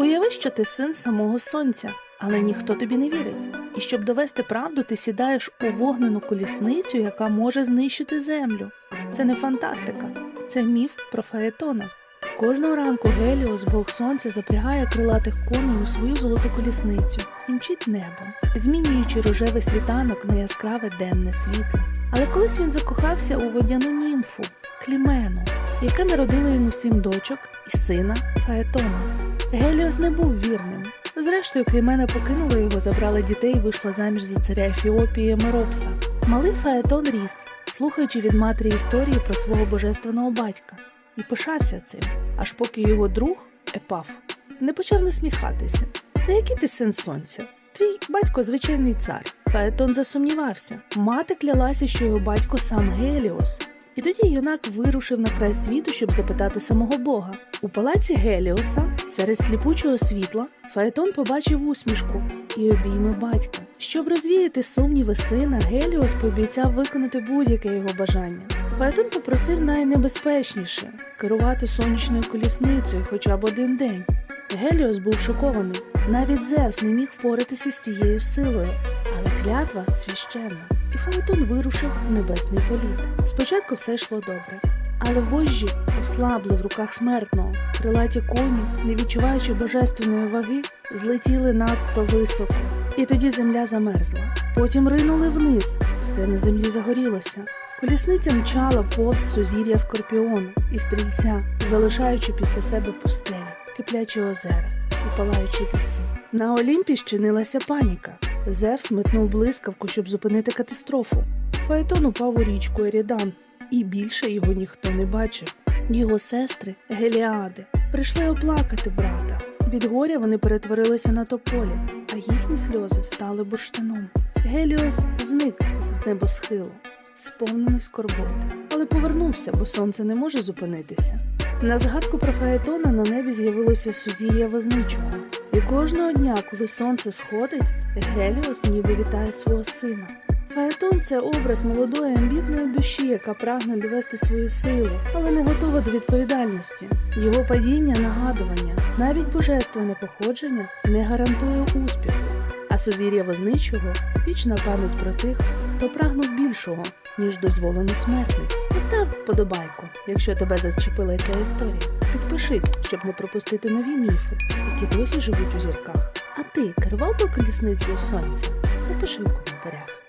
Уяви, що ти син самого сонця, але ніхто тобі не вірить. І щоб довести правду, ти сідаєш у вогнену колісницю, яка може знищити землю. Це не фантастика, це міф про Фаетона. Кожного ранку Геліос, Бог Сонця, запрягає крилатих коней у свою золоту колісницю і мчить небом, змінюючи рожевий світанок на яскраве денне світло. Але колись він закохався у водяну німфу Клімену, яка народила йому сім дочок і сина Фаетона. Геліос не був вірним. Зрештою, Клімена покинула його, забрала дітей і вийшла заміж за царя Ефіопії Меропса. Малий Фаетон ріс, слухаючи від матері історії про свого божественного батька, і пишався цим, аж поки його друг Епаф не почав насміхатися. Та який ти син сонця? Твій батько звичайний цар. Фаетон засумнівався. Мати клялася, що його батько сам Геліос. І тоді юнак вирушив на край світу, щоб запитати самого Бога. У палаці Геліоса, серед сліпучого світла, Фаетон побачив усмішку і обійми батька. Щоб розвіяти сумніви сина, Геліос пообіцяв виконати будь-яке його бажання. Фаетон попросив найнебезпечніше керувати сонячною колісницею хоча б один день. Геліос був шокований. Навіть Зевс не міг впоратися з цією силою, але клятва священна. І Фаетон вирушив в небесний політ. Спочатку все йшло добре, але вожжі ослабли в руках смертного. Крилаті коні, не відчуваючи божественної ваги, злетіли надто високо. І тоді земля замерзла. Потім ринули вниз, все на землі загорілося. Колісниця мчала повз сузір'я скорпіону і стрільця, залишаючи після себе пустелі, киплячі озера і палаючі ліси. На Олімпі щинилася паніка. Зевс метнув блискавку, щоб зупинити катастрофу. Фаетон упав у річку Ерідан, і більше його ніхто не бачив. Його сестри, Геліади, прийшли оплакати брата. Від горя вони перетворилися на тополі, а їхні сльози стали бурштином. Геліос зник з небосхилу, сповнений скорботи, але повернувся, бо сонце не може зупинитися. На згадку про Фаетона на небі з'явилося сузір'я возничого. І кожного дня, коли сонце сходить, Геліос ніби вітає свого сина. Фаетон це образ молодої амбітної душі, яка прагне довести свою силу, але не готова до відповідальності. Його падіння нагадування, навіть божественне походження не гарантує успіху. А сузір'я возничого вічна пам'ять про тих, хто прагнув більшого, ніж дозволено смертним. Постав вподобайку, якщо тебе зачепила ця історія. Підпишись, щоб не пропустити нові міфи, які досі живуть у зірках. А ти керував би колісницею сонця? Напиши в коментарях.